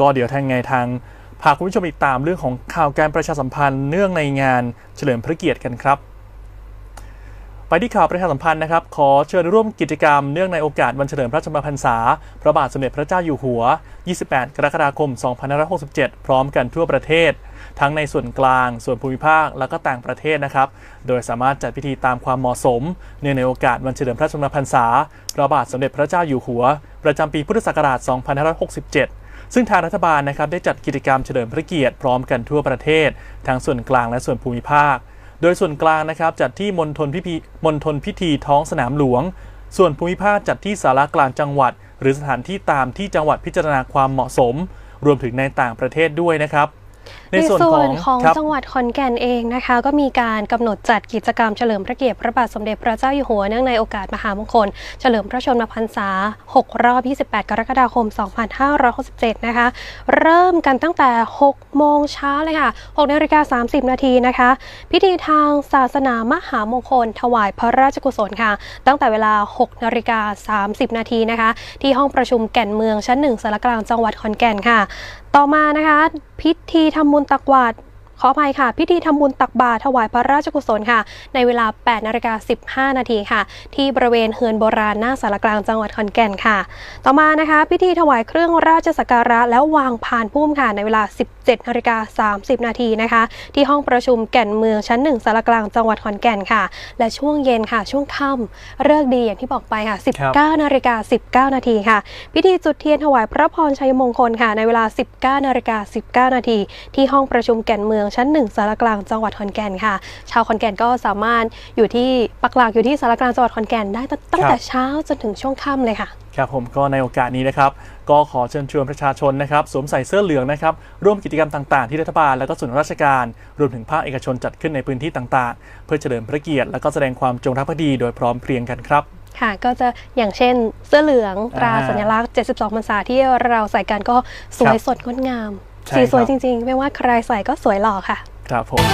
ก็เดี๋ยวทางไงทางพาคุณผู้ชมติดตามเรื่องของข่าวการประชาสัมพันธ์เนื่องในงานเฉลิมพระเกียรติกันครับ ไปที่ข่าวประชาสัมพันธ์นะครับ ขอเชิญร่วมกิจกรรมเนื่องในโอกาสวันเฉลิมพระชนมพรรษา พระบาทสมเด็จพระเจ้าอยู่หัว 28 กรกฎาคม 2567 พร้อมกันทั่วประเทศ ทั้งในส่วนกลาง ส่วนภูมิภาค และก็ต่างประเทศนะครับ โดยสามารถจัดพิธีตามความเหมาะสม เนื่องในโอกาสวันเฉลิมพระชนมพรรษา พระบาทสมเด็จพระเจ้าอยู่หัว ประจำปีพุทธศักราช 2567 ซึ่งทางรัฐบาลนะครับได้จัดกิจกรรมเฉลิมพระเกียรติพร้อมกันทั่วประเทศ ทั้งส่วนกลางและส่วนภูมิภาค โดยส่วนกลางนะครับจัดที่มณฑลพิธีมณฑลพิธีท้องสนามหลวง ส่วนภูมิภาคจัดที่สารากลางจังหวัด หรือสถานที่ตามที่จังหวัดพิจารณาความเหมาะสม รวมถึงในต่างประเทศด้วยนะครับ ในส่วนของครับจังหวัดขอนแก่นเองนะคะ ก็มีการกำหนดจัดกิจกรรมเฉลิมพระเกียรติพระบาทสมเด็จพระเจ้าอยู่หัวเนื่องในโอกาสมหามงคล เฉลิมพระชนมพรรษา 6 รอบ 28 กรกฎาคม 2567 นะคะ เริ่มกันตั้งแต่ 6 โมงเช้าเลยค่ะ6นาฬิกา30 นาทีนะคะ พิธีทางศาสนามหามงคล ถวายพระราชกุศลค่ะ ตั้งแต่เวลา 6นาฬิกา30 นาทีนะคะ ที่ห้องประชุมแก่นเมืองชั้นหนึ่งสารกลางจังหวัดขอนแก่นค่ะต่อมานะคะ พิธีทำมุนตะกวาด ขออภัยค่ะ พิธีทำบุญตักบาตรถวายพระราชกุศลค่ะ ในเวลา 8นาฬิกา15 นาทีค่ะ ที่บริเวณเฮือนโบราณหน้าสารกลางจังหวัดขอนแก่นค่ะ ต่อมานะคะ พิธีถวายเครื่องราชสักการะแล้ววางพานพุ่มค่ะ ในเวลา 17นาฬิกา30 นาทีนะคะ ที่ห้องประชุมแก่นเมืองชั้นหนึ่งสารกลางจังหวัดขอนแก่นค่ะ และช่วงเย็นค่ะ ช่วงค่ำเลิกษ์ดีอย่างที่บอกไปค่ะครับ19นาฬิกา19 นาทีค่ะ พิธีจุดเทียนถวายพระพรชัยมงคลค่ะ ในเวลา 19นาฬิกา19 นาทีที่ห้องประชุมแก่นเมืองชั้นหนึ่งสารกลางจังหวัดขอนแก่นค่ะ ชาวขอนแก่นก็สามารถอยู่ที่ปักหลักอยู่ที่สารกลางจังหวัดขอนแก่นได้ตั้งตั้งแต่เช้าจนถึงช่วงค่ำเลยค่ะครับผมก็ในโอกาสนี้นะครับก็ขอเชิญชวนประชาชนนะครับสวมใส่เสื้อเหลืองนะครับร่วมกิจกรรมต่างๆ ที่รัฐบาลและก็ส่วนราชการ รวมถึงภาคเอกชนจัดขึ้นในพื้นที่ต่างๆ เพื่อเฉลิมพระเกียรติและก็แสดงความจงรักภักดีโดยพร้อมเพรียงกันครับค่ะก็จะอย่างเช่นเสื้อเหลืองตราอ่าสัญลักษณ์ 72พรรษาที่เราใส่กันก็สวยครับสดงดงามใช่ สีสวยครับจริงๆ ไม่ว่าใครใส่ก็สวยหล่อค่ะ ครับผม